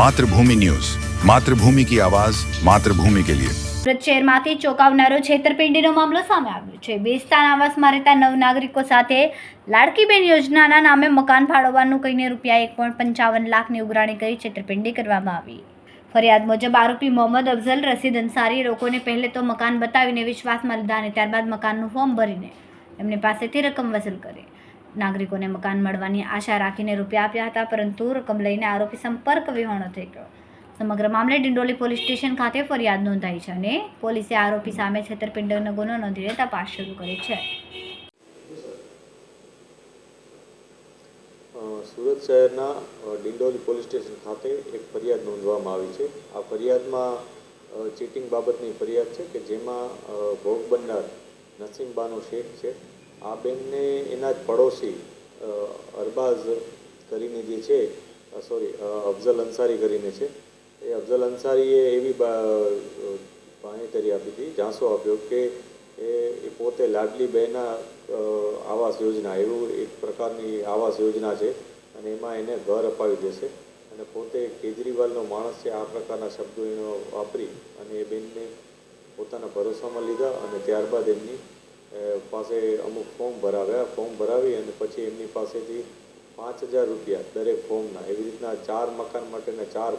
Mathrubhumi news. Mathrubhumi કી આવાઝ માતૃભૂમિ કે લિયે. શહેરમાંથી ચોંકાવનારો છેતરપિંડીનો મામલો સામે આવ્યો છે. બેસ્તાન આવાસમાં રહેતા નવ નાગરિકો સાથે લાડકીબેન યોજનાના નામે મકાન ફાળવવાનું કહીને રૂપિયા એક પોઈન્ટ પંચાવન લાખની ઉઘરાણી કરી છેતરપિંડી કરવામાં આવી. ફરિયાદ મુજબ આરોપી મોહમ્મદ અફઝલ રસીદ અંસારી લોકોને પહેલે તો મકાન બતાવીને વિશ્વાસમાં લીધા અને ત્યારબાદ મકાનનું ફોર્મ ભરીને એમની પાસેથી રકમ વસૂલ કરી. નાગરિકોને મકાન મળવાની આશા રાખીને રૂપિયા આપ્યા હતા, પરંતુ રકમ લઈને આરોપી સંપર્ક વિહોણો થઈ ગયો. સમગ્ર મામલે ડિંડોલી પોલીસ સ્ટેશન ખાતે ફરિયાદ નોંધાઈ છે અને પોલીસે આરોપી સામે છેતરપિંડનો ગુનો નોંધીને તપાસ શરૂ કરી છે. સુરત શહેરના ડિંડોલી પોલીસ સ્ટેશન ખાતે એક ફરિયાદ નોંધવામાં આવી છે. આ ફરિયાદમાં ચીટિંગ બાબતની ફરિયાદ છે કે જેમાં ભોગ બનનાર નસીમબાનો શેખ છે. આ બેનને એના જ પડોશી અરબાઝ કરીને જે છે સોરી અફઝલ અંસારી કરીને છે. એ અફઝલ અંસારીએ એવી બા- કરી આપી હતી, ઝાંસો આપ્યો કે એ પોતે લાડલી બહેના આવાસ યોજના, એવું એક પ્રકારની આવાસ યોજના છે અને એમાં એને ઘર અપાવી દેશે. અને પોતે કેજરીવાલનો માણસ છે, આ પ્રકારના શબ્દો એનો વાપરી અને એ બેનને પોતાના ભરોસામાં લીધા અને ત્યારબાદ એમની પાસે અમુક ફોર્મ ભરાવ્યા, ફોર્મ ભરાવી અને પછી એમની પાસેથી પાંચ હજાર રૂપિયા દરેક ફોર્મના, એવી રીતના ચાર મકાન માટેના ચાર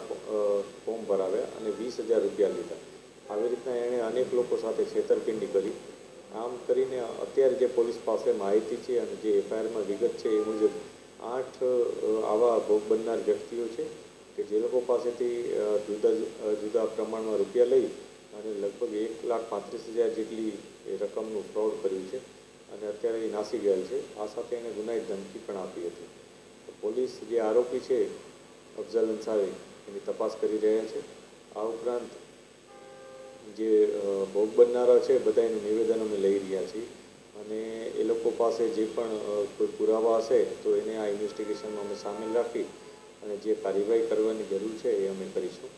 ફોર્મ ભરાવ્યા અને વીસ હજાર રૂપિયા લીધા. આવી રીતના એણે અનેક લોકો સાથે છેતરપિંડી કરી. આમ કરીને અત્યારે જે પોલીસ પાસે માહિતી છે અને જે એફઆઈઆરમાં વિગત છે એ મુજબ આઠ આવા ભોગ બનનાર વ્યક્તિઓ છે કે જે લોકો પાસેથી જુદા જુદા પ્રમાણમાં રૂપિયા લઈ અને લગભગ એક લાખ પાંત્રીસ હજાર જેટલી એ રકમનું ફ્રોડ કર્યું છે અને અત્યારે એ નાસી ગયેલ છે. આ સાથે એને ગુનાહિત ધમકી પણ આપી હતી. પોલીસ જે આરોપી છે, અફઝલ અંસારી, એની તપાસ કરી રહ્યા છે. આ ઉપરાંત જે ભોગ બનનારા છે બધા એનું નિવેદન અમે લઈ રહ્યા છીએ. અને એ લોકો પાસે જે પણ કોઈ પુરાવા હશે, તો એને આ ઇન્વેસ્ટિગેશનમાં અમે સામેલ રાખી અને જે કાર્યવાહી કરવાની જરૂર છે એ અમે કરીશું.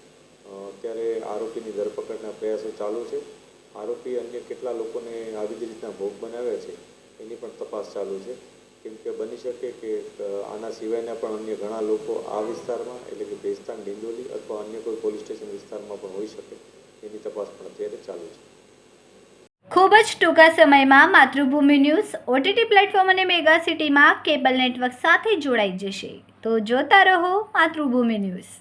અત્યારે આરોપીની ધરપકડના પ્રયાસો ચાલુ છે. આરોપી અન્ય કેટલા લોકોને આવી જ રીતના ભોગ બનાવ્યા છે, એની પણ તપાસ ચાલુ છે. કેમ કે બની શકે કે આના સિવાયના પણ અન્ય ઘણા લોકો આ વિસ્તારમાં, એટલે કે ભેસ્તાન, ડિંડોલી અથવા અન્ય કોઈ પોલીસ સ્ટેશન વિસ્તારમાં પણ હોઈ શકે. એની તપાસ પણ અત્યારે ચાલુ છે. ખૂબ જ ટૂંકા સમયમાં માતૃભૂમિ ન્યૂઝ ઓટીટી પ્લેટફોર્મ અને મેગા સિટીમાં કેબલ નેટવર્ક સાથે જોડાઈ જશે. તો જોતા રહો માતૃભૂમિ ન્યૂઝ.